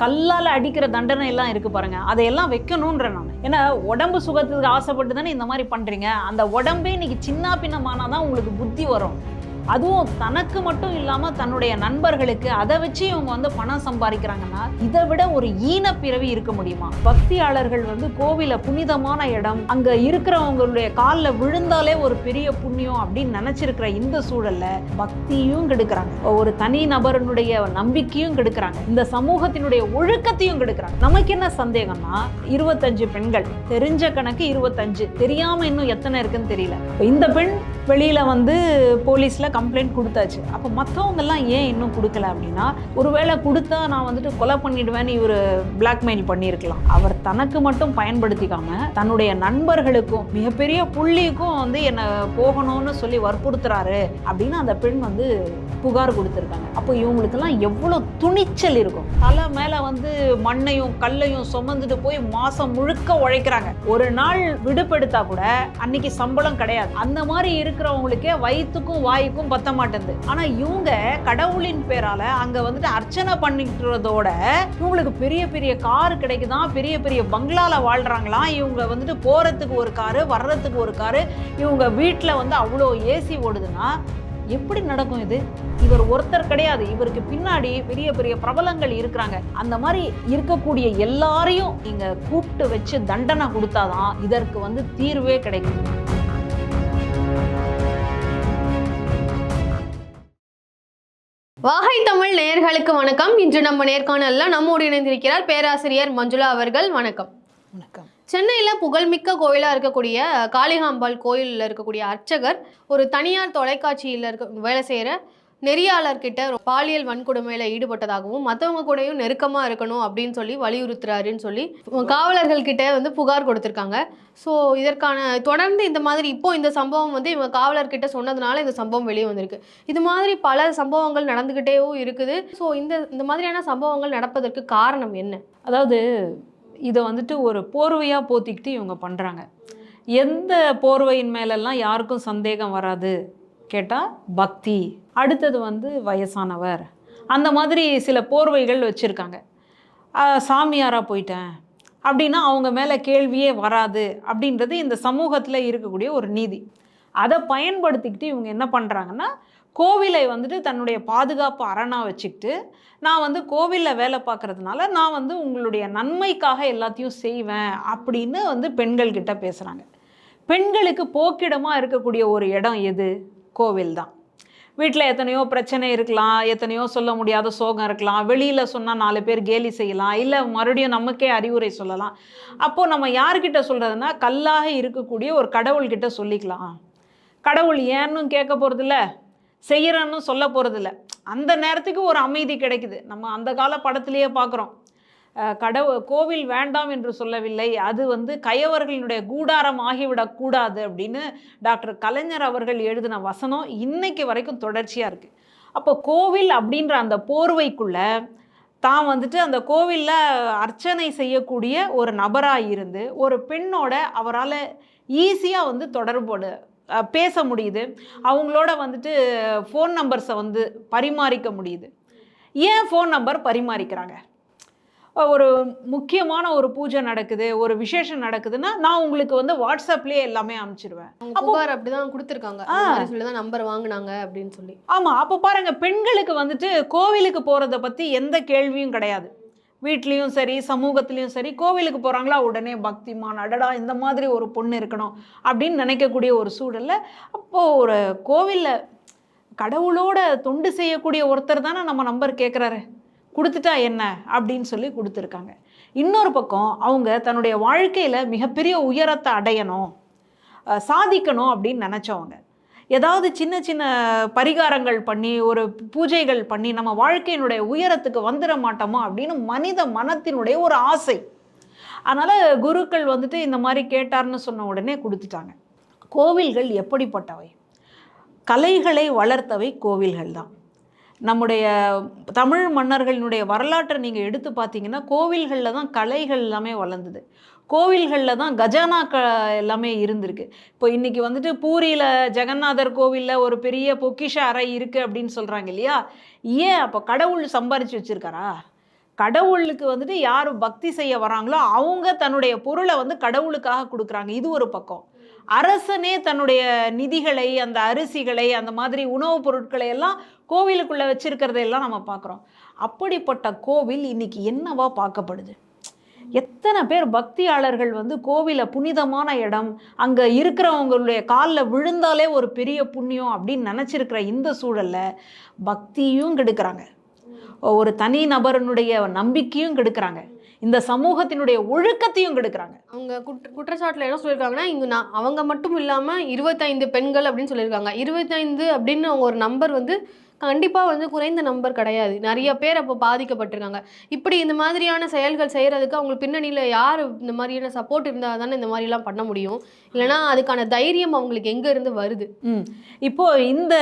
கல்லால் அடிக்கிற தண்டனை எல்லாம் இருக்கு பாருங்க. அதையெல்லாம் வைக்கணுன்ற நான். ஏன்னா உடம்பு சுகத்துக்கு ஆசைப்பட்டு தானே இந்த மாதிரி பண்றீங்க. அந்த உடம்பே இன்னைக்கு சின்ன பின்னமானாதான் உங்களுக்கு புத்தி வரும். அதுவும் தனக்கு மட்டும் இல்லாம தன்னுடைய நண்பர்களுக்கு அதை வச்சு இவங்க வந்து பணம் சம்பாதிக்கிறாங்கன்னா இதை விட ஒரு ஈன பிறவி இருக்க முடியுமா? பக்தியாளர்கள் வந்து கோவில புனிதமான இடம் அங்க இருக்கிறவங்களுடைய காலில் விழுந்தாலே ஒரு பெரிய புண்ணியம் அப்படின்னு நினைச்சிருக்கிற இந்த சூழல்ல பக்தியும் கெடுக்கிறாங்க. ஒரு தனி நபரனுடைய நம்பிக்கையும் கெடுக்கிறாங்க. இந்த சமூகத்தினுடைய ஒழுக்கத்தையும் கெடுக்கிறாங்க. நமக்கு என்ன சந்தேகம்னா இருபத்தஞ்சு பெண்கள். தெரிஞ்ச கணக்கு இருபத்தஞ்சு. தெரியாம இன்னும் எத்தனை இருக்குன்னு தெரியல. இந்த பெண் வெளியில வந்து போலீஸ்ல கம்ப்ளைண்ட் கொடுத்தாச்சு. அப்போ மற்றவங்கெல்லாம் ஏன் இன்னும் கொடுக்கல அப்படின்னா ஒருவேளை கொடுத்தா நான் வந்துட்டு கொலை பண்ணிடுவேன்னு இவர் பிளாக்மெயில் பண்ணியிருக்கலாம். அவர் தனக்கு மட்டும் பயன்படுத்திக்காம தன்னுடைய நண்பர்களுக்கும் மிகப்பெரிய புள்ளிக்கும் வந்து என்னை போகணும்னு சொல்லி வற்புறுத்துறாரு அப்படின்னு அந்த பெண் வந்து புகார் கொடுத்துருக்காங்க. அப்போ இவங்களுக்கெல்லாம் எவ்வளோ துணிச்சல் இருக்கும். தலை மேலே வந்து மண்ணையும் கல்லையும் சுமந்துட்டு போய் மாதம் முழுக்க உழைக்கிறாங்க. ஒரு நாள் விடுபெடுத்தா கூட அன்னைக்கு சம்பளம் கிடையாது. அந்த மாதிரி இருக்கிறவங்களுக்கே வயிற்றுக்கும் வாய்க்கும் பத்த மாட்டேங்குது. ஆனால் இவங்க கடவுளின் பேரால் அங்கே வந்துட்டு அர்ச்சனை பண்ணிக்கிறதோட இவங்களுக்கு பெரிய பெரிய கார் கிடைக்குதான் பெரிய பெரிய பங்களால வாழ்றாங்களாம் இவங்க வந்துட்டு போறதுக்கு ஒரு காரு வர்றதுக்கு ஒரு காரு இவங்க வீட்டில் வந்து அவ்வளோ ஏசி ஓடுதுன்னா எப்படி நடக்கும் இது? இவர் ஒருத்தர் கிடையாது. இவருக்கு பின்னாடி பெரிய பெரிய பிரபலங்கள் இருக்கிறாங்க. அந்த மாதிரி இருக்கக்கூடிய எல்லாரையும் நீங்க கூப்பிட்டு வச்சு தண்டனை கொடுத்தாதான் இதற்கு வந்து தீர்வே கிடைக்கும். வாகை தமிழ் நேயர்களுக்கு வணக்கம். இன்று நம்ம நேர்காணல்ல நம்மோடு இணைந்திருக்கிறார் பேராசிரியர் மஞ்சுளா அவர்கள். வணக்கம். வணக்கம். சென்னையில் புகழ்மிக்க கோயிலாக இருக்கக்கூடிய காளிகாம்பாள் கோயிலில் இருக்கக்கூடிய அர்ச்சகர் ஒரு தனியார் தொலைக்காட்சியில் இருக்க வேலை செய்கிற நெறியாளர்கிட்ட பாலியல் வன்கொடுமையில் ஈடுபட்டதாகவும் மற்றவங்க கூடயும் நெருக்கமாக இருக்கணும் அப்படின்னு சொல்லி வலியுறுத்துறாருன்னு சொல்லி காவலர்கள் கிட்ட வந்து புகார் கொடுத்துருக்காங்க. ஸோ இதற்கான தொடர்ந்து இந்த மாதிரி இப்போ இந்த சம்பவம் வந்து இவங்க காவலர்கிட்ட சொன்னதுனால இந்த சம்பவம் வெளியே வந்திருக்கு. இது மாதிரி பல சம்பவங்கள் நடந்துக்கிட்டேவும் இருக்குது. ஸோ இந்த இந்த மாதிரியான சம்பவங்கள் நடப்பதற்கு காரணம் என்ன? அதாவது இதை வந்துட்டு ஒரு போர்வையாக போத்திக்கிட்டு இவங்க பண்ணுறாங்க எந்த போர்வையின் மேலெல்லாம் யாருக்கும் சந்தேகம் வராது. கேட்டால் பக்தி. அடுத்தது வந்து வயசானவர். அந்த மாதிரி சில போர்வைகள் வச்சுருக்காங்க. சாமியாராக போயிட்டேன். அப்படின்னா அவங்க மேலே கேள்வியே வராது. அப்படின்றது இந்த சமூகத்தில் இருக்கக்கூடிய ஒரு நீதி. அதை பயன்படுத்திக்கிட்டு இவங்க என்ன பண்ணுறாங்கன்னா கோவிலை வந்துட்டு தன்னுடைய பாதுகாப்பு அரணாக வச்சுக்கிட்டு நான் வந்து கோவிலில் வேலை பார்க்குறதுனால நான் வந்து உங்களுடைய நன்மைக்காக எல்லாத்தையும் செய்வேன் அப்படின்னு வந்து பெண்கள்கிட்ட பேசுகிறாங்க பெண்களுக்கு போக்கிடமாக இருக்கக்கூடிய ஒரு இடம் எது? கோவில் தான் வீட்டில் எத்தனையோ பிரச்சனை இருக்கலாம் எத்தனையோ சொல்ல முடியாத சோகம் இருக்கலாம். வெளியில் சொன்னால் நாலு பேர் கேலி செய்யலாம். இல்லை மறுபடியும் நமக்கே அறிவுரை சொல்லலாம். அப்போது நம்ம யார்கிட்ட சொல்கிறதுனா கல்லாக இருக்கக்கூடிய ஒரு கடவுள்கிட்ட சொல்லிக்கலாம். கடவுள் ஏன்னு கேட்க போகிறதில்ல செய்கிறன்னு சொல்ல போகிறதில்ல அந்த நேரத்துக்கு ஒரு அமைதி கிடைக்குது. நம்ம அந்த கால படத்துலேயே பார்க்குறோம் கடவு கோவில் வேண்டாம் என்று சொல்லவில்லை. அது வந்து கயவர்களினுடைய கூடாரம் ஆகிவிடக்கூடாது அப்படின்னு டாக்டர் கலைஞர் அவர்கள் எழுதின வசனம் இன்னைக்கு வரைக்கும் தொடர்ச்சியாக இருக்குது அப்போ கோவில் அப்படின்ற அந்த போர்வைக்குள்ள தான் வந்துட்டு அந்த கோவிலில் அர்ச்சனை செய்யக்கூடிய ஒரு நபராக இருந்து ஒரு பெண்ணோட அவரால் ஈஸியாக வந்து தொடர்போடு பேச முடியுது. அவங்களோட வந்துட்டு ஃபோன் நம்பர்ஸை வந்து பரிமாறிக்க முடியுது. ஏன் ஃபோன் நம்பர் பரிமாறிக்கிறாங்க? ஒரு முக்கியமான ஒரு பூஜை நடக்குது ஒரு விசேஷம் நடக்குதுன்னா நான் உங்களுக்கு வந்து வாட்ஸ்அப்லேயே எல்லாமே அனுப்பிச்சிடுவேன் புகார் அப்படிதான் கொடுத்துருக்காங்க. ஆ. அந்த மாதிரி சொல்லி தான் நம்பர் வாங்குனாங்க அப்படின்னு சொல்லி. ஆமாம் அப்போ பாருங்க பெண்களுக்கு வந்துட்டு கோவிலுக்கு போகிறத பற்றி எந்த கேள்வியும் கிடையாது. வீட்லேயும் சரி சமூகத்துலேயும் சரி கோவிலுக்கு போகிறாங்களா உடனே பக்திமான் அடடா இந்த மாதிரி ஒரு பொண்ணு இருக்கணும் அப்படின்னு நினைக்கக்கூடிய ஒரு சூழலில் அப்போது ஒரு கோவிலில் கடவுளோட தொண்டு செய்யக்கூடிய ஒருத்தர் தானே நம்ம நம்பர் கேட்குறாரு கொடுத்துட்டா என்ன அப்படின்னு சொல்லி கொடுத்துருக்காங்க. இன்னொரு பக்கம் அவங்க தன்னுடைய வாழ்க்கையில் மிகப்பெரிய உயரத்தை அடையணும் சாதிக்கணும் அப்படின்னு நினச்சவங்க. ஏதாவது சின்ன சின்ன பரிகாரங்கள் பண்ணி ஒரு பூஜைகள் பண்ணி நம்ம வாழ்க்கையினுடைய உயரத்துக்கு வந்துட மாட்டோமா அப்படின்னு மனித மனத்தினுடைய ஒரு ஆசை. அதனால் குருக்கள் வந்துட்டு இந்த மாதிரி கேட்டார்னு சொன்ன உடனே கொடுத்துட்டாங்க. கோவில்கள் எப்படிப்பட்டவை? கலைகளை வளர்த்தவை கோவில்கள் தான் நம்முடைய தமிழ் மன்னர்களினுடைய வரலாற்றை நீங்கள் எடுத்து பார்த்தீங்கன்னா கோவில்களில் தான் கலைகள் எல்லாமே வளர்ந்தது. கோவில்களில் தான் கஜானா க எல்லாமே இருந்திருக்கு. இப்போ இன்றைக்கி வந்துட்டு பூரியில் ஜெகநாதர் கோவிலில் ஒரு பெரிய பொக்கிஷ அறை இருக்குது அப்படின்னு சொல்கிறாங்க இல்லையா? ஏன் அப்போ கடவுள் சம்பாரித்து வச்சுருக்காரா? கடவுளுக்கு வந்துட்டு யார் பக்தி செய்ய வராங்களோ அவங்க தன்னுடைய பொருளை வந்து கடவுளுக்காக கொடுக்குறாங்க. இது ஒரு பக்கம். அரசனே தன்னுடைய நிதிகளை அந்த அரிசிகளை அந்த மாதிரி உணவுப் பொருட்களை எல்லாம் கோவிலுக்குள்ளே வச்சிருக்கிறதையெல்லாம் நம்ம பார்க்குறோம். அப்படிப்பட்ட கோவில் இன்னைக்கு என்னவா பார்க்கப்படுது? எத்தனை பேர் பக்தியாளர்கள் வந்து கோவிலை புனிதமான இடம் அங்கே இருக்கிறவங்களுடைய காலில் விழுந்தாலே ஒரு பெரிய புண்ணியம் அப்படின்னு நினச்சிருக்கிற இந்த சூழலில் பக்தியும் கெடுக்கிறாங்க. ஒரு தனி நபரனுடைய நம்பிக்கையும் கெடுக்கிறாங்க. இந்த சமூகத்தினுடைய ஒழுக்கத்தையும் கெடுக்கிறாங்க. அவங்க குற்ற குற்றச்சாட்டில் என்ன சொல்லியிருக்காங்கன்னா இங்கே நான் அவங்க மட்டும் இல்லாமல் இருபத்தைந்து பெண்கள் அப்படின்னு சொல்லியிருக்காங்க இருபத்தைந்து அப்படின்னு அவங்க ஒரு நம்பர் வந்து கண்டிப்பாக வந்து குறைந்த நம்பர் கிடையாது. நிறைய பேர் அப்போ பாதிக்கப்பட்டிருக்காங்க. இப்படி இந்த மாதிரியான செயல்கள் செய்கிறதுக்கு அவங்களுக்கு பின்னணியில் யார் இந்த மாதிரியான சப்போர்ட் இருந்தால் தானே இந்த மாதிரிலாம் பண்ண முடியும். இல்லைனா அதுக்கான தைரியம் அவங்களுக்கு எங்கே இருந்து வருது? ம். இந்த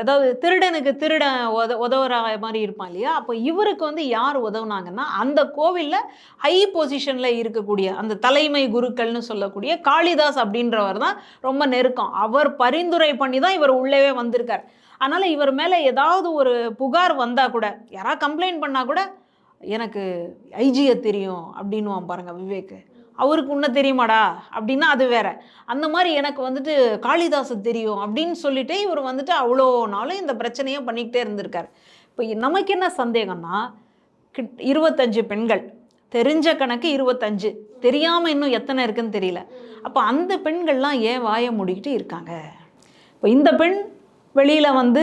அதாவது திருடனுக்கு திருடன் உத உதவுற மாதிரி இருப்பான் இல்லையா? அப்போ இவருக்கு வந்து யார் உதவுனாங்கன்னா அந்த கோவிலில் ஹை பொசிஷனில் இருக்கக்கூடிய அந்த தலைமை குருக்கள்னு சொல்லக்கூடிய காளிதாஸ் அப்படின்றவர் தான் ரொம்ப நெருக்கம். அவர் பரிந்துரை பண்ணி தான் இவர் உள்ளவே வந்திருக்கார். அதனால் இவர் மேலே ஏதாவது ஒரு புகார் வந்தால் கூட யாராவது கம்ப்ளைண்ட் பண்ணால் கூட எனக்கு ஐஜியை தெரியும் அப்படின்னுவான் பாருங்க விவேக்கு. அவருக்கு உன்ன தெரியுமாடா? அப்படின்னா அது வேற. அந்த மாதிரி எனக்கு வந்துட்டு காளிதாசு தெரியும் அப்படின்னு சொல்லிட்டு இவர் வந்துட்டு அவ்வளோ நாளும் இந்த பிரச்சனையை பண்ணிக்கிட்டே இருந்திருக்காரு. இப்போ நமக்கு என்ன சந்தேகம்னா கிட் இருபத்தஞ்சு பெண்கள். தெரிஞ்ச கணக்கு இருபத்தஞ்சு. தெரியாமல் இன்னும் எத்தனை இருக்குன்னு தெரியல. அப்போ அந்த பெண்கள்லாம் ஏன் வாய மூடிக்கிட்டு இருக்காங்க? இப்போ இந்த பெண் வெளியில் வந்து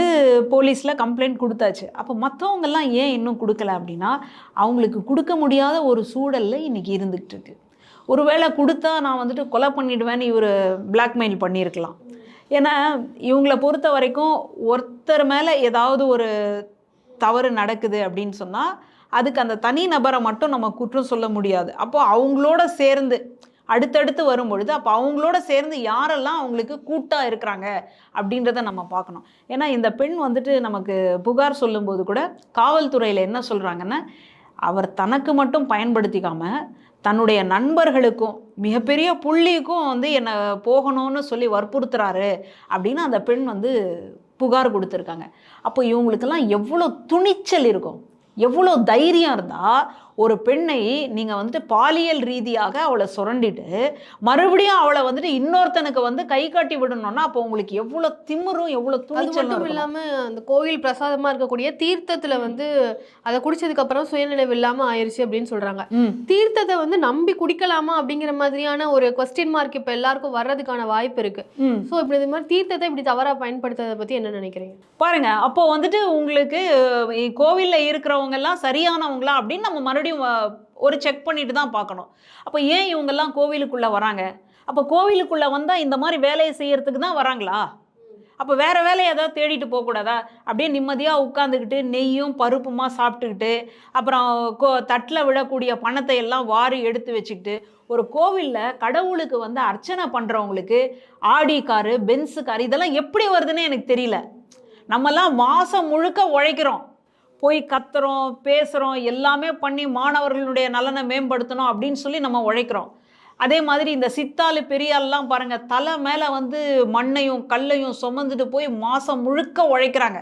போலீஸில் கம்ப்ளைண்ட் கொடுத்தாச்சு. அப்போ மற்றவங்கெல்லாம் ஏன் இன்னும் கொடுக்கல அப்படின்னா அவங்களுக்கு கொடுக்க முடியாத ஒரு சூழலில் இன்றைக்கி இருந்துக்கிட்டு இருக்கு. ஒருவேளை கொடுத்தா நான் வந்துட்டு கொலை பண்ணிடுவேன்னு இவர் பிளாக்மெயில் பண்ணியிருக்கலாம். ஏன்னா இவங்களை பொறுத்த வரைக்கும் ஒருத்தர் மேலே ஏதாவது ஒரு தவறு நடக்குது அப்படின்னு சொன்னால் அதுக்கு அந்த தனி நபரை மட்டும் நம்ம குற்றம் சொல்ல முடியாது. அப்போது அவங்களோட சேர்ந்து அடுத்தடுத்து வரும்பொழுது அப்போ அவங்களோட சேர்ந்து யாரெல்லாம் அவங்களுக்கு கூட்டாக இருக்கிறாங்க அப்படின்றத நம்ம பார்க்கணும். ஏன்னா இந்த பெண் வந்துட்டு நமக்கு புகார் சொல்லும்போது கூட காவல்துறையில் என்ன சொல்கிறாங்கன்னா அவர் தனக்கு மட்டும் பயன்படுத்திக்காமல் தன்னுடைய நண்பர்களுக்கும் மிகப்பெரிய புள்ளிக்கும் வந்து என்னை போகணும்னு சொல்லி வற்புறுத்துறாரு அப்படின்னு அந்த பெண் வந்து புகார் கொடுத்துருக்காங்க. அப்போ இவங்களுக்கெல்லாம் எவ்வளோ துணிச்சல் இருக்கும். எவ்வளோ தைரியம் இருந்தால் ஒரு பெண்ணை நீங்கள் வந்துட்டு பாலியல் ரீதியாக அவளை சுரண்டிட்டு மறுபடியும் அவளை வந்துட்டு இன்னொருத்தனுக்கு வந்து கை காட்டி விடணும்னா அப்போ உங்களுக்கு எவ்வளோ திமிரும் எவ்வளோ துணிச்சலும். இல்லாமல் அந்த கோவில் பிரசாதமாக இருக்கக்கூடிய தீர்த்தத்தில் வந்து அதை குடிச்சதுக்கு அப்புறம் சுயநினைவு இல்லாமல் ஆயிருச்சு அப்படின்னு சொல்கிறாங்க தீர்த்தத்தை வந்து நம்பி குடிக்கலாமா அப்படிங்கிற மாதிரியான ஒரு கொஸ்டின் மார்க் இப்போ எல்லாருக்கும் வர்றதுக்கான வாய்ப்பு இருக்கு. ம். ஸோ இப்படி இது மாதிரி தீர்த்தத்தை இப்படி தவறாக பயன்படுத்துறதை பற்றி என்ன நினைக்கிறீங்க? பாருங்க அப்போ வந்துட்டு உங்களுக்கு கோவில்ல இருக்கிறவங்க எல்லாம் சரியானவங்களா அப்படின்னு நம்ம மறுபடியும் மறுபடியும் ஒரு செக் பண்ணிட்டு தான் பார்க்கணும். அப்போ ஏன் இவங்கெல்லாம் கோவிலுக்குள்ளே வராங்க? அப்போ கோவிலுக்குள்ளே வந்தால் இந்த மாதிரி வேலையை செய்கிறதுக்கு தான் வராங்களா? அப்போ வேறு வேலையை ஏதாவது தேடிட்டு போகக்கூடாதா அப்படியே நிம்மதியாக உட்காந்துக்கிட்டு நெய்யும் பருப்புமா சாப்பிட்டுக்கிட்டு அப்புறம் கோ தட்டில் விழக்கூடிய பணத்தை எல்லாம் வாரி எடுத்து வச்சுக்கிட்டு ஒரு கோவிலில் கடவுளுக்கு வந்து அர்ச்சனை பண்ணுறவங்களுக்கு ஆடி காரு பென்ஸு காரு இதெல்லாம் எப்படி வருதுன்னு எனக்கு தெரியல. நம்மலாம் மாதம் முழுக்க உழைக்கிறோம். போய் கத்துறோம் பேசுகிறோம் எல்லாமே பண்ணி மாணவர்களுடைய நலனை மேம்படுத்தணும் அப்படின்னு சொல்லி நம்ம உழைக்கிறோம். அதே மாதிரி இந்த சித்தாலு பெரியாள்லாம் பாருங்கள் தலை மேலே வந்து மண்ணையும் கல்லையும் சுமந்துட்டு போய் மாதம் முழுக்க உழைக்கிறாங்க.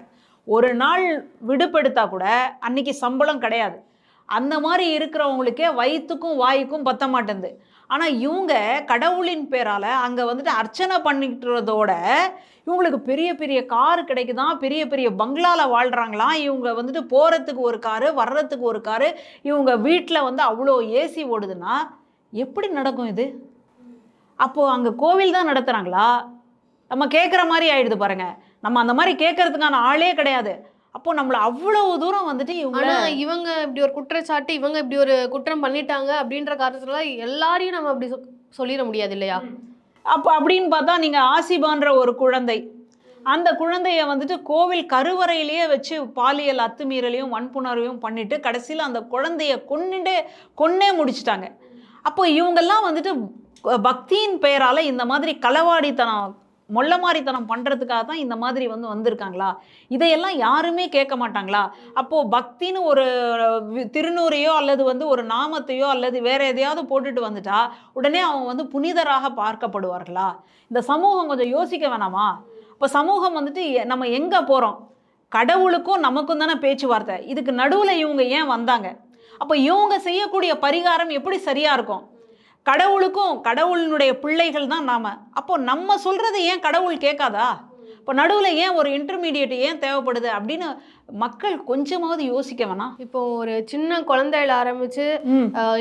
ஒரு நாள் விடுபெடுத்தா கூட அன்னைக்கு சம்பளம் கிடையாது. அந்த மாதிரி இருக்கிறவங்களுக்கே வயிற்றுக்கும் வாய்க்கும் பத்த மாட்டேங்குது ஆனால் இவங்க கடவுளின் பேரால் அங்கே வந்துட்டு அர்ச்சனை பண்ணிக்கிறதோட இவங்களுக்கு பெரிய பெரிய கார் கிடைக்குதான் பெரிய பெரிய பங்களாவில் வாழ்கிறாங்களாம் இவங்க வந்துட்டு போகிறதுக்கு ஒரு காரு வர்றதுக்கு ஒரு காரு இவங்க வீட்டில் வந்து அவ்வளோ ஏசி ஓடுதுன்னா எப்படி நடக்கும் இது? அப்போது அங்கே கோவில் தான் நடத்துகிறாங்களா நம்ம கேட்குற மாதிரி ஆயிடுது பாருங்கள் நம்ம அந்த மாதிரி கேட்கறதுக்கான ஆளே கிடையாது. அப்போ நம்மள அவ்வளவு தூரம் வந்துட்டு இவங்க ஆனா இவங்க இப்படி ஒரு குற்றச்சாட்டு இவங்க இப்படி ஒரு குற்றம் பண்ணிட்டாங்க அப்படின்ற காரணத்துல எல்லாரையும் நம்ம அப்படி சொ- சொல்லிட முடியாது இல்லையா? அப்போ அப்படின்னு பார்த்தா நீங்கள் ஆசிபான்ற ஒரு குழந்தை. அந்த குழந்தைய வந்துட்டு கோவில் கருவறையிலேயே வச்சு பாலியல் அத்துமீறலையும் வன்புணர்வையும் பண்ணிட்டு கடைசியில் அந்த குழந்தைய கொன்னுட்டே கொன்னே முடிச்சிட்டாங்க. அப்போ இவங்கெல்லாம் வந்துட்டு பக்தியின் பெயரால் இந்த மாதிரி களவாடித்தனம் மொள்ளமாரித்தனம் பண்ணுறதுக்காக தான் இந்த மாதிரி வந்து வந்திருக்காங்களா? இதையெல்லாம் யாருமே கேட்க மாட்டாங்களா? அப்போது பக்தின்னு ஒரு திருநூறையோ அல்லது வந்து ஒரு நாமத்தையோ அல்லது வேற எதையாவது போட்டுட்டு வந்துட்டா உடனே அவங்க வந்து புனிதராக பார்க்கப்படுவார்களா? இந்த சமூகம் கொஞ்சம் யோசிக்க வேணாமா? இப்போ சமூகம் வந்துட்டு எ- நம்ம எங்கே போகிறோம் கடவுளுக்கும் நமக்கும் தானே பேச்சுவார்த்தை. இதுக்கு நடுவில் இவங்க ஏன் வந்தாங்க? அப்போ இவங்க செய்யக்கூடிய பரிகாரம் எப்படி சரியாக இருக்கும்? கடவுளுக்கும் கடவுளினுடைய பிள்ளைகள் தான் நாம. அப்போ நம்ம சொல்றதை ஏன் கடவுள் கேட்காதா? இப்போ நடுவில் ஏன் ஒரு இன்டர்மீடியட் ஏன் தேவைப்படுது அப்படின்னு மக்கள் கொஞ்சமாவது யோசிக்க வேணாம். இப்போ ஒரு சின்ன குழந்தையில ஆரம்பிச்சு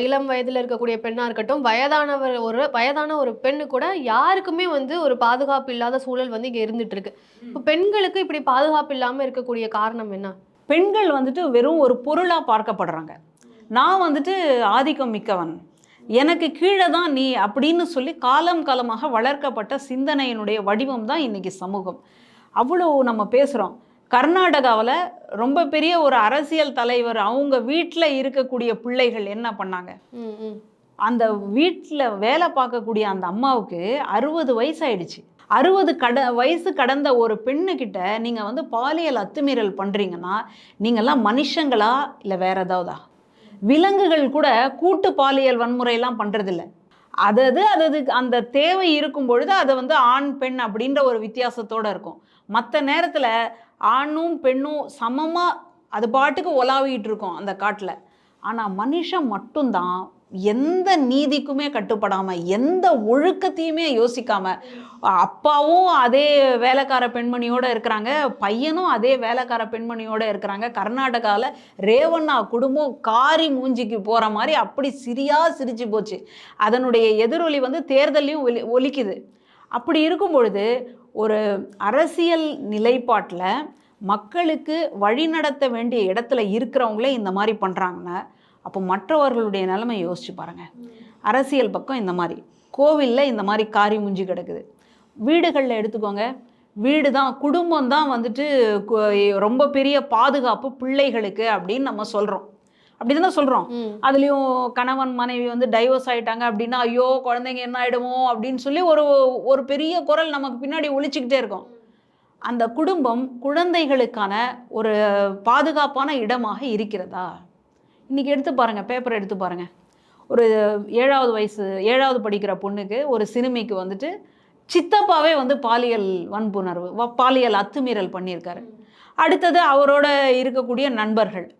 இளம் வயதுல இருக்கக்கூடிய பெண்ணா இருக்கட்டும் வயதானவர் ஒரு வயதான ஒரு பெண்ணு கூட யாருக்குமே வந்து ஒரு பாதுகாப்பு இல்லாத சூழல் வந்து இங்க இருந்துட்டு இருக்கு இப்போ பெண்களுக்கு இப்படி பாதுகாப்பு இல்லாம இருக்கக்கூடிய காரணம் என்ன? பெண்கள் வந்துட்டு வெறும் ஒரு பொருளாக பார்க்கப்படுறாங்க. நான் வந்துட்டு ஆதிக்கம் மிக்கவன். எனக்கு கீழே தான் நீ அப்படின்னு சொல்லி காலம் காலமாக வளர்க்கப்பட்ட சிந்தனையினுடைய வடிவம் தான் இன்னைக்கு சமூகம். அவ்வளோ நம்ம பேசுகிறோம் கர்நாடகாவில் ரொம்ப பெரிய ஒரு அரசியல் தலைவர் அவங்க வீட்டில் இருக்கக்கூடிய பிள்ளைகள் என்ன பண்ணாங்க. அந்த வீட்டில் வேலை பார்க்கக்கூடிய அந்த அம்மாவுக்கு அறுபது வயசாயிடுச்சு. அறுபது கட வயசு கடந்த ஒரு பெண்ணுக்கிட்ட நீங்கள் வந்து பாலியல் அத்துமீறல் பண்ணுறீங்கன்னா நீங்கள்லாம் மனுஷங்களா இல்லை வேற ஏதாவதா? விலங்குகள் கூட கூட்டு பாலியல் வன்முறையெல்லாம் பண்ணுறதில்ல அதது அதது அந்த தேவை இருக்கும் பொழுது அதை வந்து ஆண் பெண் அப்படின்ற ஒரு வித்தியாசத்தோடு இருக்கும். மற்ற நேரத்தில் ஆணும் பெண்ணும் சமமாக அது பாட்டுக்கு உலாவிட்டு இருக்கும் அந்த காட்டில். ஆனால் மனுஷன் மட்டும்தான் எந்த நீதிக்குமே கட்டுப்படாமல் எந்த ஒழுக்கத்தையுமே யோசிக்காம அப்பாவும் அதே வேலைக்கார பெண்மணியோடு இருக்கிறாங்க பையனும் அதே வேலைக்கார பெண்மணியோடு இருக்கிறாங்க. கர்நாடகாவில் ரேவண்ணா குடும்பம் காரி மூஞ்சிக்கு போகிற மாதிரி அப்படி சிரியா சிரிச்சு போச்சு. அதனுடைய எதிரொலி வந்து தேர்தலையும் ஒலி ஒலிக்குது. அப்படி இருக்கும் பொழுது ஒரு அரசியல் நிலைப்பாட்டில் மக்களுக்கு வழிநடத்த வேண்டிய இடத்துல இருக்கிறவங்களே இந்த மாதிரி பண்ணுறாங்கன்னா அப்போ மற்றவர்களுடைய நிலைமை யோசிச்சு பாருங்க. அரசியல் பக்கம் இந்த மாதிரி. கோவிலில் இந்த மாதிரி காரி முஞ்சி கிடக்குது. வீடுகளில் எடுத்துக்கோங்க. வீடு தான் குடும்பம் தான் வந்துட்டு ரொம்ப பெரிய பாதுகாப்பு பிள்ளைகளுக்கு அப்படின்னு நம்ம சொல்கிறோம் அப்படி தானே சொல்கிறோம். அதுலேயும் கணவன் மனைவி வந்து டைவர்ஸ் ஆயிட்டாங்க அப்படின்னா ஐயோ குழந்தைங்க என்ன ஆயிடுமோ அப்படின்னு சொல்லி ஒரு ஒரு பெரிய குரல் நமக்கு பின்னாடி ஒழிச்சுக்கிட்டே இருக்கும். அந்த குடும்பம் குழந்தைகளுக்கான ஒரு பாதுகாப்பான இடமாக இருக்கிறதா? இன்றைக்கி எடுத்து பாருங்கள் பேப்பர் எடுத்து பாருங்க. ஒரு ஏழாவது வயசு ஏழாவது படிக்கிற பொண்ணுக்கு ஒரு சிறுமிக்கு வந்துட்டு சித்தப்பாவே வந்து பாலியல் வன்புணர்வு வ- பாலியல் அத்துமீறல் பண்ணியிருக்காரு. அடுத்தது அவரோட இருக்கக்கூடிய நண்பர்கள்.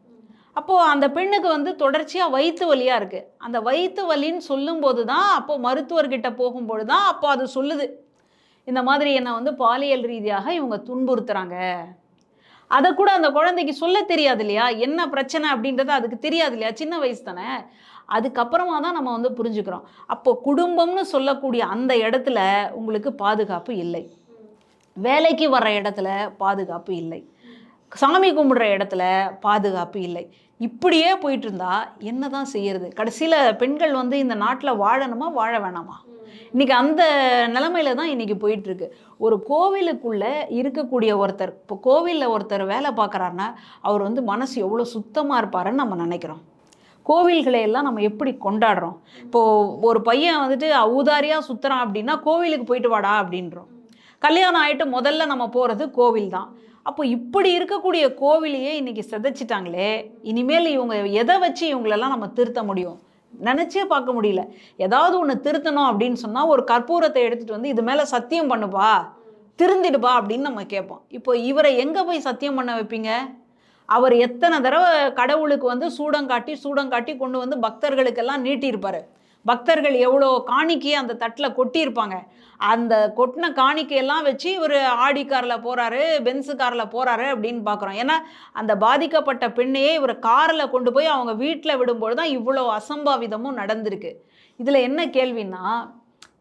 அப்போது அந்த பெண்ணுக்கு வந்து தொடர்ச்சியாக வயிற்று வலியாக இருக்குது அந்த வயிற்று வலின்னு சொல்லும்போது தான் அப்போது மருத்துவர்கிட்ட போகும்போது தான் அப்போ அது சொல்லுது. இந்த மாதிரி என்னை வந்து பாலியல் ரீதியாக இவங்க துன்புறுத்துகிறாங்க அதை கூட அந்த குழந்தைக்கு சொல்ல தெரியாது இல்லையா? என்ன பிரச்சனை அப்படின்றது அதுக்கு தெரியாது இல்லையா? சின்ன வயசு தானே? அதுக்கப்புறமா தான் நம்ம வந்து புரிஞ்சுக்கிறோம். அப்போ குடும்பம்னு சொல்லக்கூடிய அந்த இடத்துல உங்களுக்கு பாதுகாப்பு இல்லை. வேலைக்கு வர்ற இடத்துல பாதுகாப்பு இல்லை. சாமி கும்பிடுற இடத்துல பாதுகாப்பு இல்லை. இப்படியே போயிட்டு இருந்தா என்னதான் செய்யறது? கடைசியில் பெண்கள் வந்து இந்த நாட்டில் வாழணுமா வாழ வேணாமா? இன்னைக்கு அந்த நிலமையில தான் இன்னைக்கு போயிட்டு இருக்கு ஒரு கோவிலுக்குள்ள இருக்கக்கூடிய ஒருத்தர் இப்போ கோவிலில் ஒருத்தர் வேலை பார்க்குறாருன்னா அவர் வந்து மனசு எவ்வளோ சுத்தமாக இருப்பாருன்னு நம்ம நினைக்கிறோம். கோவில்களை எல்லாம் நம்ம எப்படி கொண்டாடுறோம்? இப்போது ஒரு பையன் வந்துட்டு ஊதாரியாக சுற்றுறான் அப்படின்னா கோவிலுக்கு போயிட்டு வாடா அப்படின்றோம். கல்யாணம் ஆகிட்டு முதல்ல நம்ம போகிறது கோவில் தான். அப்போ இப்படி இருக்கக்கூடிய கோவிலையே இன்னைக்கு சிதைச்சிட்டாங்களே. இனிமேல் இவங்க எதை வச்சு இவங்களெல்லாம் நம்ம திருத்த முடியும்? நினச்சே பார்க்க முடியல. ஏதாவது ஒன்று திருத்தணும் அப்படின்னு சொன்னால் ஒரு கற்பூரத்தை எடுத்துகிட்டு வந்து இது மேலே சத்தியம் பண்ணுப்பா திருந்திடுப்பா அப்படின்னு நம்ம கேட்போம். இப்போ இவரை எங்கே போய் சத்தியம் பண்ண வைப்பீங்க? அவர் எத்தனை தடவை கடவுளுக்கு வந்து சூடங்காட்டி சூடங்காட்டி கொண்டு வந்து பக்தர்களுக்கெல்லாம் நீட்டியிருப்பார். பக்தர்கள் எவ்வளோ காணிக்கையை அந்த தட்டில் கொட்டியிருப்பாங்க. அந்த கொட்டின காணிக்கையெல்லாம் வச்சு இவர் ஆடி காரில் போகிறாரு பென்ஸு காரில் போகிறாரு அப்படின்னு பார்க்குறோம். ஏன்னா அந்த பாதிக்கப்பட்ட பெண்ணையே இவர் காரில் கொண்டு போய் அவங்க வீட்டில் விடும்போது தான் இவ்வளோ அசம்பாவிதமும் நடந்திருக்கு. இதில் என்ன கேள்வின்னா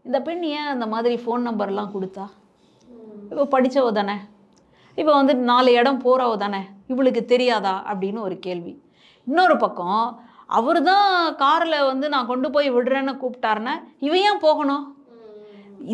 இந்த பெண் ஏன் அந்த மாதிரி ஃபோன் நம்பர்லாம் கொடுத்தா? இப்போ படித்தவ தானே. இப்போ வந்து நாலு இடம் போகிறவ தானே. இவளுக்கு தெரியாதா? அப்படின்னு ஒரு கேள்வி. இன்னொரு பக்கம் அவர் தான் காரில் வந்து நான் கொண்டு போய் விடுறேன்னு கூப்பிட்டாருன்னா இவன் ஏன் போகணும்?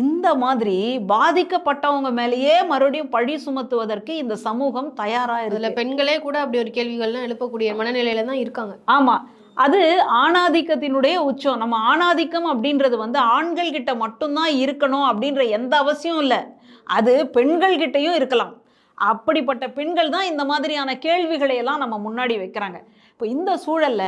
இந்த மாதிரி பாதிக்கப்பட்டவங்க மேலேயே மறுபடியும் பழி சுமத்துவதற்கு இந்த சமூகம் தயாரா அதுல இருக்கு பெண்களே கூட அப்படி ஒரு கேள்விகள்லாம் எழுப்பக்கூடிய மனநிலையில தான் இருக்காங்க. ஆமா. அது ஆணாதிக்கத்தினுடைய உச்சம். நம்ம ஆணாதிக்கம் அப்படின்றது வந்து ஆண்கள் கிட்ட மட்டும்தான் இருக்கணும் அப்படின்ற எந்த அவசியம் இல்லை. அது பெண்கள் கிட்டயும் இருக்கலாம். அப்படிப்பட்ட பெண்கள் தான் இந்த மாதிரியான கேள்விகளை எல்லாம் நம்ம முன்னாடி வைக்கிறாங்க. இப்போ இந்த சூழல்ல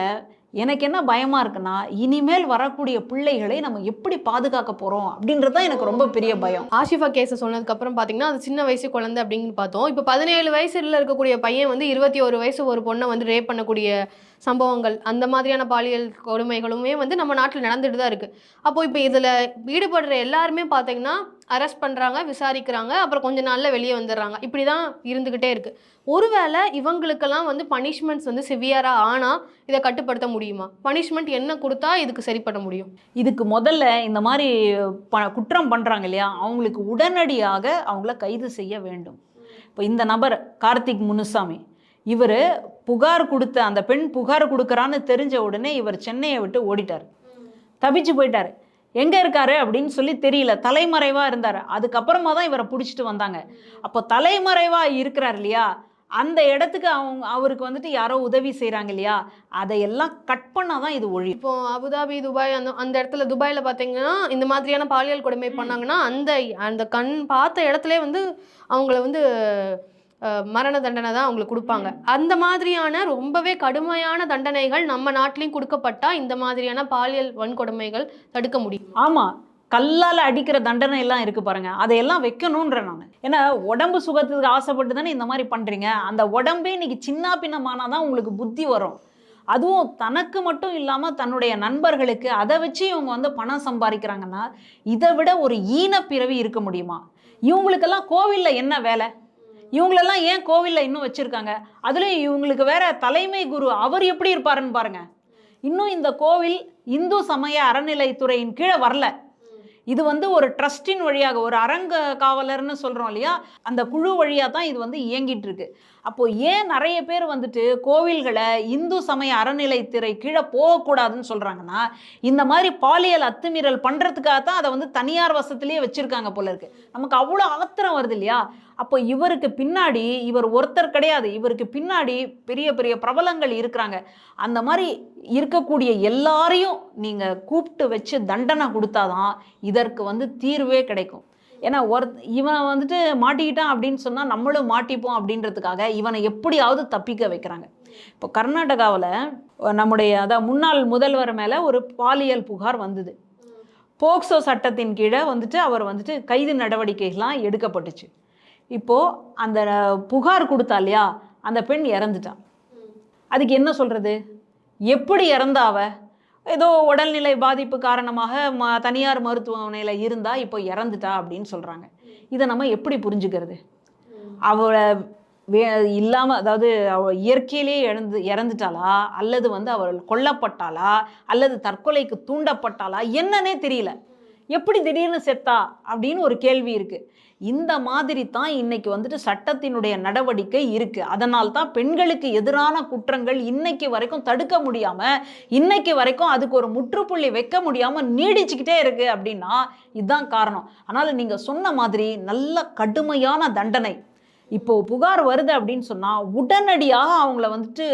எனக்கு என்ன பயமா இருக்குன்னா இனிமேல் வரக்கூடிய பிள்ளைகளை நம்ம எப்படி பாதுகாக்க போறோம் அப்படின்றது தான் எனக்கு ரொம்ப பெரிய பயம். ஆஷிஃபா கேஸை சொன்னதுக்கு அப்புறம் பாத்தீங்கன்னா அது சின்ன வயசு குழந்தை அப்படின்னு பார்த்தோம் இப்போ பதினேழு வயசுல இருக்கக்கூடிய பையன் வந்து இருபத்தி ஒரு வயசு ஒரு பொண்ணை வந்து ரேப் பண்ணக்கூடிய சம்பவங்கள் அந்த மாதிரியான பாலியல் கொடுமைகளுமே வந்து நம்ம நாட்டில் நடந்துட்டு தான் இருக்குது அப்போ இப்போ இதில் ஈடுபடுற எல்லாருமே பார்த்தீங்கன்னா அரெஸ்ட் பண்ணுறாங்க விசாரிக்கிறாங்க அப்புறம் கொஞ்ச நாளில் வெளியே வந்துடுறாங்க. இப்படி தான் இருந்துக்கிட்டே இருக்குது ஒருவேளை இவங்களுக்கெல்லாம் வந்து பனிஷ்மெண்ட்ஸ் வந்து சிவியராக ஆனால் இதை கட்டுப்படுத்த முடியுமா? பனிஷ்மெண்ட் என்ன கொடுத்தா இதுக்கு சரி பண்ண முடியும்? இதுக்கு முதல்ல இந்த மாதிரி ப குற்றம் பண்ணுறாங்க இல்லையா? அவங்களுக்கு உடனடியாக அவங்கள கைது செய்ய வேண்டும். இப்போ இந்த நபர் கார்த்திக் முனுசாமி இவர் புகார் கொடுத்த அந்த பெண் புகார் கொடுக்குறான்னு தெரிஞ்ச உடனே இவர் சென்னையை விட்டு ஓடிட்டார். தப்பிச்சு போயிட்டார். எங்கே இருக்காரு அப்படின்னு சொல்லி தெரியல. தலைமறைவாக இருந்தார். அதுக்கப்புறமா தான் இவரை பிடிச்சிட்டு வந்தாங்க. அப்போ தலைமறைவாக இருக்கிறார் இல்லையா? அந்த இடத்துக்கு அவங்க அவருக்கு வந்துட்டு யாரோ உதவி செய்கிறாங்க இல்லையா? அதையெல்லாம் கட் பண்ணால் தான் இது ஒழி. இப்போ அபுதாபி துபாய் அந்த அந்த இடத்துல துபாயில் பார்த்தீங்கன்னா இந்த மாதிரியான பாலியல் கொடுமை பண்ணாங்கன்னா அந்த அந்த கண் பார்த்த இடத்துல வந்து அவங்கள வந்து மரண தண்டனை தான் அவங்களுக்கு கொடுப்பாங்க. அந்த மாதிரியான ரொம்பவே கடுமையான தண்டனைகள் நம்ம நாட்டிலையும் கொடுக்கப்பட்டா இந்த மாதிரியான பாலியல் வன்கொடுமைகள் தடுக்க முடியும். ஆமாம் கல்லால் அடிக்கிற தண்டனை எல்லாம் இருக்கு பாருங்க. அதையெல்லாம் வைக்கணுன்ற நான். ஏன்னா உடம்பு சுகத்துக்கு ஆசைப்பட்டு தானே இந்த மாதிரி பண்றீங்க. அந்த உடம்பே இன்னைக்கு சின்ன பின்னமானால் தான் உங்களுக்கு புத்தி வரும். அதுவும் தனக்கு மட்டும் இல்லாமல் தன்னுடைய நண்பர்களுக்கு அதை வச்சு இவங்க வந்து பணம் சம்பாதிக்கிறாங்கன்னா இதை விட ஒரு ஈனப்பிறவி இருக்க முடியுமா? இவங்களுக்கெல்லாம் கோவிலில் என்ன வேலை? இவங்களெல்லாம் ஏன் கோவிலில் இன்னும் வச்சுருக்காங்க? அதுலேயும் இவங்களுக்கு வேற தலைமை குரு அவர் எப்படி இருப்பாருன்னு பாருங்க. இன்னும் இந்த கோவில் இந்து சமய அறநிலைத்துறையின் கீழே வரல. இது வந்து ஒரு ட்ரஸ்டின் வழியாக ஒரு அரங்க காவலர்னு சொல்கிறோம் இல்லையா? அந்த குழு வழியாக தான் இது வந்து இயங்கிட்டு இருக்கு. அப்போது ஏன் நிறைய பேர் வந்துட்டு கோவில்களை இந்து சமய அறநிலைத்துறை கீழே போகக்கூடாதுன்னு சொல்கிறாங்கன்னா இந்த மாதிரி பாலியல் அத்துமீறல் பண்ணுறதுக்காக தான் அதை வந்து தனியார் வசத்துலேயே வச்சுருக்காங்க போல இருக்கு. நமக்கு அவ்வளோ ஆத்திரம் வருது இல்லையா? அப்போ இவருக்கு பின்னாடி இவர் ஒருத்தர் கிடையாது. இவருக்கு பின்னாடி பெரிய பெரிய பிரபலங்கள் இருக்கிறாங்க. அந்த மாதிரி இருக்கக்கூடிய எல்லாரையும் நீங்கள் கூப்பிட்டு வச்சு தண்டனை கொடுத்தாதான் இதற்கு வந்து தீர்வே கிடைக்கும். ஏன்னா ஒரு இவனை வந்துட்டு மாட்டிக்கிட்டான் அப்படின்னு சொன்னால் நம்மளும் மாட்டிப்போம் அப்படின்றதுக்காக இவனை எப்படியாவது தப்பிக்க வைக்கிறாங்க. இப்போ கர்நாடகாவில் நம்முடைய அதான் முன்னாள் முதல்வர் மேலே ஒரு பாலியல் புகார் வந்தது. போக்சோ சட்டத்தின் கீழே வந்துட்டு அவர் வந்துட்டு கைது நடவடிக்கைகள்லாம் எடுக்கப்பட்டுச்சு. இப்போது அந்த புகார் கொடுத்தா இல்லையா அந்த பெண் இறந்துட்டான் அதுக்கு என்ன சொல்கிறது எப்படி இறந்தா அவ? ஏதோ உடல்நிலை பாதிப்பு காரணமாக ம தனியார் மருத்துவமனையில் இருந்தா இப்போ இறந்துட்டா அப்படின்னு சொல்கிறாங்க இதை நம்ம எப்படி புரிஞ்சுக்கிறது? அவளை வே இல்லாமல் அதாவது அவ இயற்கையிலேயே இறந்து இறந்துட்டாளா? அல்லது வந்து அவள் கொல்லப்பட்டாளா? அல்லது தற்கொலைக்கு தூண்டப்பட்டாளா? என்னன்னே தெரியல. எப்படி திடீர்னு செத்தா அப்படின்னு ஒரு கேள்வி இருக்குது இந்த மாதிரி தான் இன்னைக்கு வந்துட்டு சட்டத்தினுடைய நடவடிக்கை இருக்கு. அதனால் தான் பெண்களுக்கு எதிரான குற்றங்கள் இன்னைக்கு வரைக்கும் தடுக்க முடியாம இன்னைக்கு வரைக்கும் அதுக்கு ஒரு முற்றுப்புள்ளி வைக்க முடியாம நீடிச்சுக்கிட்டே இருக்கு அப்படின்னா இதுதான் காரணம். அதனால் நீங்க சொன்ன மாதிரி நல்ல கடுமையான தண்டனை. இப்போ புகார் வருது அப்படின்னு சொன்னா உடனடியாக அவங்கள வந்துட்டு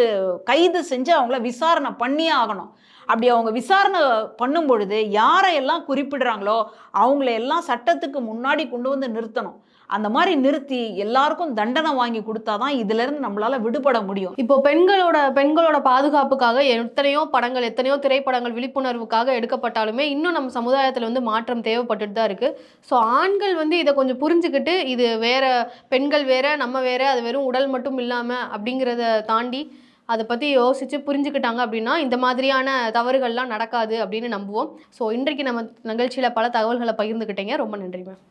கைது செஞ்சு அவங்கள விசாரணை பண்ணியே ஆகணும். அப்படி அவங்க விசாரணை பண்ணும் பொழுது யாரை எல்லாம் குறிப்பிடுறாங்களோ அவங்கள எல்லாம் சட்டத்துக்கு முன்னாடி கொண்டு வந்து நிறுத்தணும். அந்த மாதிரி நிறுத்தி எல்லாருக்கும் தண்டனை வாங்கி கொடுத்தாதான் இதுல இருந்து நம்மளால விடுபட முடியும். இப்போ பெண்களோட பெண்களோட பாதுகாப்புக்காக எத்தனையோ படங்கள் எத்தனையோ திரைப்படங்கள் விழிப்புணர்வுக்காக எடுக்கப்பட்டாலுமே இன்னும் நம்ம சமுதாயத்தில் வந்து மாற்றம் தேவைப்பட்டுட்டு தான் இருக்கு. ஸோ ஆண்கள் வந்து இதை கொஞ்சம் புரிஞ்சுக்கிட்டு இது வேற பெண்கள் வேற நம்ம வேற அது வெறும் உடல் மட்டும் இல்லாமல் அப்படிங்கிறத தாண்டி அதை பற்றி யோசித்து புரிஞ்சுக்கிட்டாங்க அப்படின்னா இந்த மாதிரியான தவறுகள்லாம் நடக்காது அப்படின்னு நம்புவோம். ஸோ இன்றைக்கு நம்ம நிகழ்ச்சியில் பல தகவல்களை பகிர்ந்துக்கிட்டீங்க ரொம்ப நன்றி மேம்